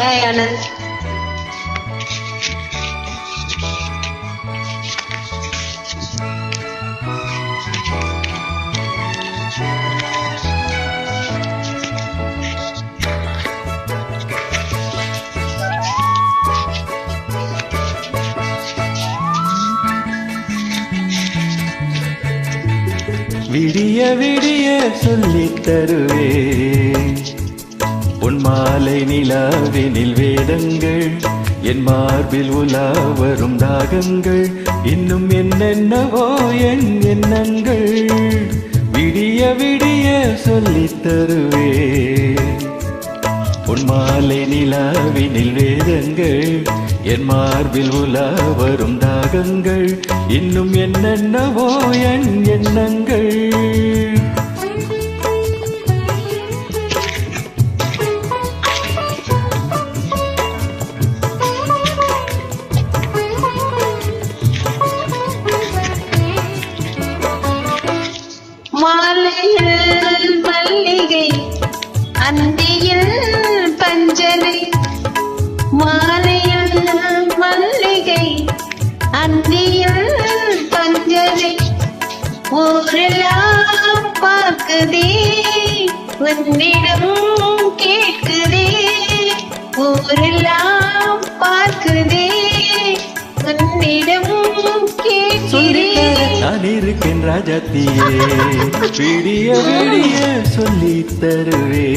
Hi Anand விடிய விடிய சொல்லித் தருவேன். உன் மாலை நிலாவினில் வேதங்கள் என் மார்பில் உலா வரும் தாகங்கள். இன்னும் என்னென்னவோ என் எண்ணங்கள் விடிய விடிய சொல்லித் தருவேன். உன் மாலை நிலாவினில் வேதங்கள் என் மார்பில் உலா வரும் தாகங்கள். இன்னும் என்னென்னவோ என் எண்ணங்கள். அந்தியில் பஞ்சனை மாலையில் மல்லிகை அந்தியில் பஞ்சனை ஊரெல்லாம் பார்க்குதே உன்னிடம் கேட்குதே ஊரெல்லாம் பார்க்குதே உன்னிடம் சொல்லித்தர கேட்கிறேன் நான் இருக்கேன் ராஜாத்தியே விடிய விடிய சொல்லி தருவே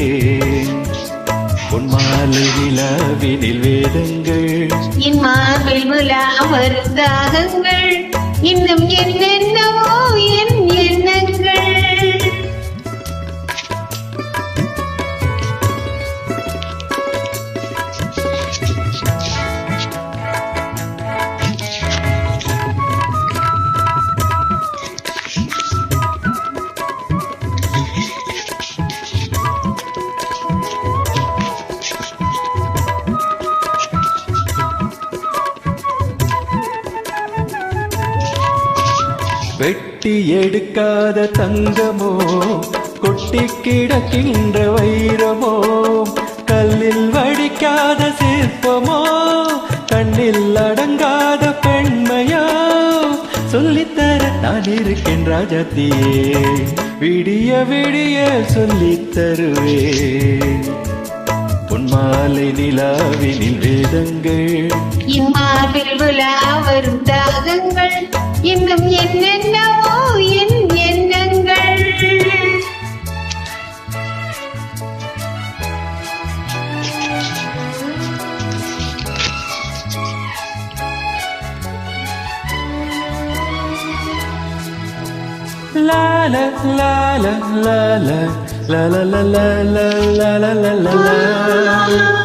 பதங்கள் என் மார்பில் விழா தாகங்கள் இன்னும் என்னென்னவோ வெட்டி எடுக்காத தங்கமோ கொட்டி கிடக்கின்ற வைரமோ கல்லில் வடிக்காத சிற்பமோ கண்ணில் அடங்காத பெண்மையோ சொல்லித்தர நான் இருக்கேன் ராஜாத்தியே விடிய விடிய சொல்லித் தருவேன். உன் நிலாவினில் வேதங்கள் இம்மாவில் விழா வரும் தாகங்கள் இன்னும் என்னென்னவோ என் எண்ணங்கள் La la la la la la la la la la la la la la la la La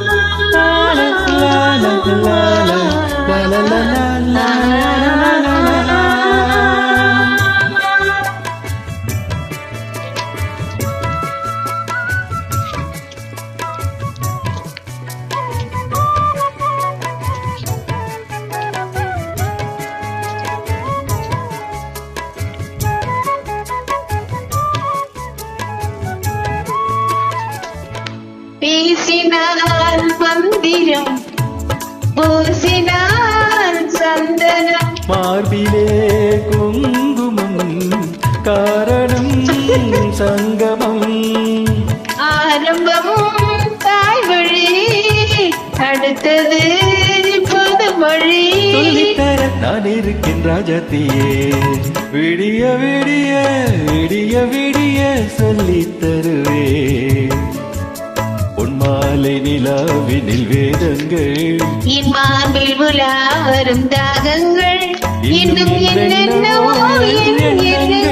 பேசினால் மந்திரம் பூசினால் சந்தனம். மார்பிலே குங்குமம் காரணம் சங்கமம். ஆரம்பமும் தாய் வழி அடுத்தது புது மொழி சொல்லித்தர நான் இருக்கேன் ராஜாத்தியே விடிய விடிய விடிய விடிய சொல்லித் தருவேன். மாலை நிலாவினில் வேதங்கள். என் மார்பில் உலா வரும் தாகங்கள். இன்னும் என்னென்னவோ என் எண்ணங்கள்.